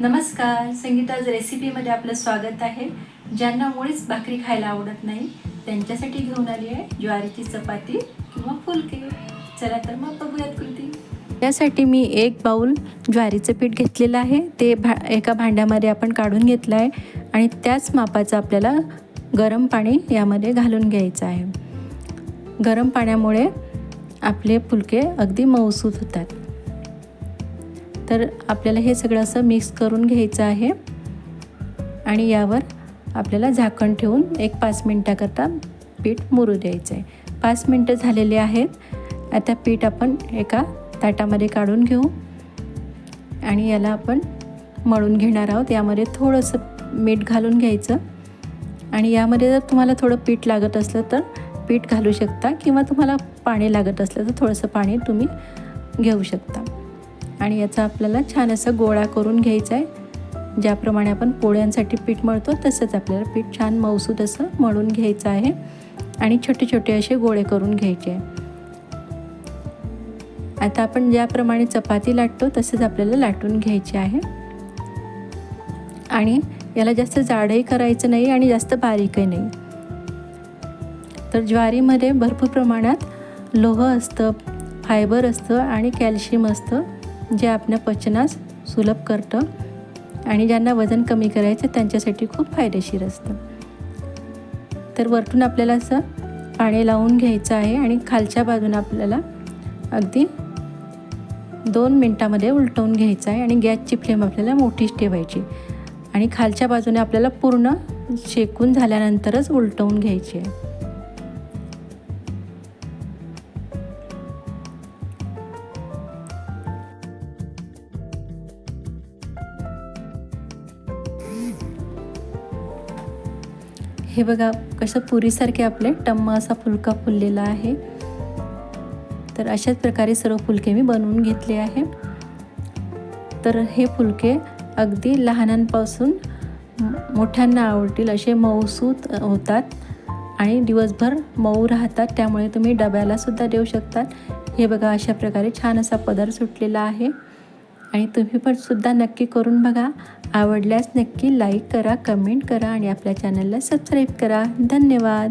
नमस्कार संगीताज रेसिपीमध्ये आपलं स्वागत आहे. ज्यांना मुळीच भाकरी खायला आवडत नाही त्यांच्यासाठी घेऊन आली आहे ज्वारीची चपाती किंवा फुलके. चला तर मग बघूयात कृती. त्यासाठी मी एक बाऊल ज्वारीचं पीठ घेतलेलं आहे. ते भा एका भांड्यामध्ये आपण काढून घेतलं आहे आणि त्याच मापाचं आपल्याला गरम पाणी यामध्ये घालून घ्यायचं आहे. गरम पाण्यामुळे आपले फुलके अगदी मऊसूत होतात. तर आपल्याला हे सगळं असं मिक्स करून घ्यायचं आहे. आणि यावर आपल्याला झाकण ठेवून एक पाच मिनटाकरता पीठ मुरू द्यायचं आहे. पाच मिनटं झालेले आहेत. आता पीठ आपण एका ताटामध्ये काढून घेऊ. आणि याला आपण मळून घेणार आहोत. यामध्ये थोडंसं मीठ घालून घ्यायचं. आणि यामध्ये जर तुम्हाला थोडं पीठ लागत असलं तर पीठ घालू शकता किंवा तुम्हाला पाणी लागत असलं तर थोडंसं पाणी तुम्ही घेऊ शकता. आणि याचा आपल्याला छान असं गोळा करून घ्यायचा आहे. ज्याप्रमाणे आपण पोळ्यांसाठी पीठ मळतो तसंच आपल्याला पीठ छान मौसूद असं मळून घ्यायचं आहे. आणि छोटे छोटे असे गोळे करून घ्यायचे आता आपण ज्याप्रमाणे चपाती लाटतो तसंच आपल्याला लाटून घ्यायचे आहे. आणि याला जास्त जाडही करायचं नाही आणि जास्त बारीकही नाही. तर ज्वारीमध्ये भरपूर प्रमाणात लोह असतं फायबर असतं आणि कॅल्शियम असतं. जे आपल्या पचनास सुलभ करतं आणि ज्यांना वजन कमी करायचं त्यांच्यासाठी खूप फायदेशीर असतं. तर वरतून आपल्याला असं पाणी लावून घ्यायचं आहे आणि खालच्या बाजूनं आपल्याला अगदी दोन मिनटामध्ये उलटवून घ्यायचं आहे आणि गॅसची फ्लेम आपल्याला मोठीच ठेवायची आणि खालच्या बाजूने आपल्याला पूर्ण शेकून झाल्यानंतरच उलटवून घ्यायची आहे. हे बघा कसं पुरीसारखे आपले टम्म असा फुलका फुललेला आहे. तर अशाच प्रकारे सर्व फुलके मी बनवून घेतले आहे. तर हे फुलके अगदी लहानांपासून मोठ्यांना आवडतील असे मऊसूत होतात आणि दिवसभर मऊ राहतात त्यामुळे तुम्ही डब्यालासुद्धा देऊ शकतात. हे बघा अशा प्रकारे छान असा पदर सुटलेला आहे. आणि तुम्ही पण सुद्धा नक्की करून बघा. आवडल्यास नक्की लाईक करा कमेंट करा आणि आपल्या चॅनलला सबस्क्राईब करा. धन्यवाद.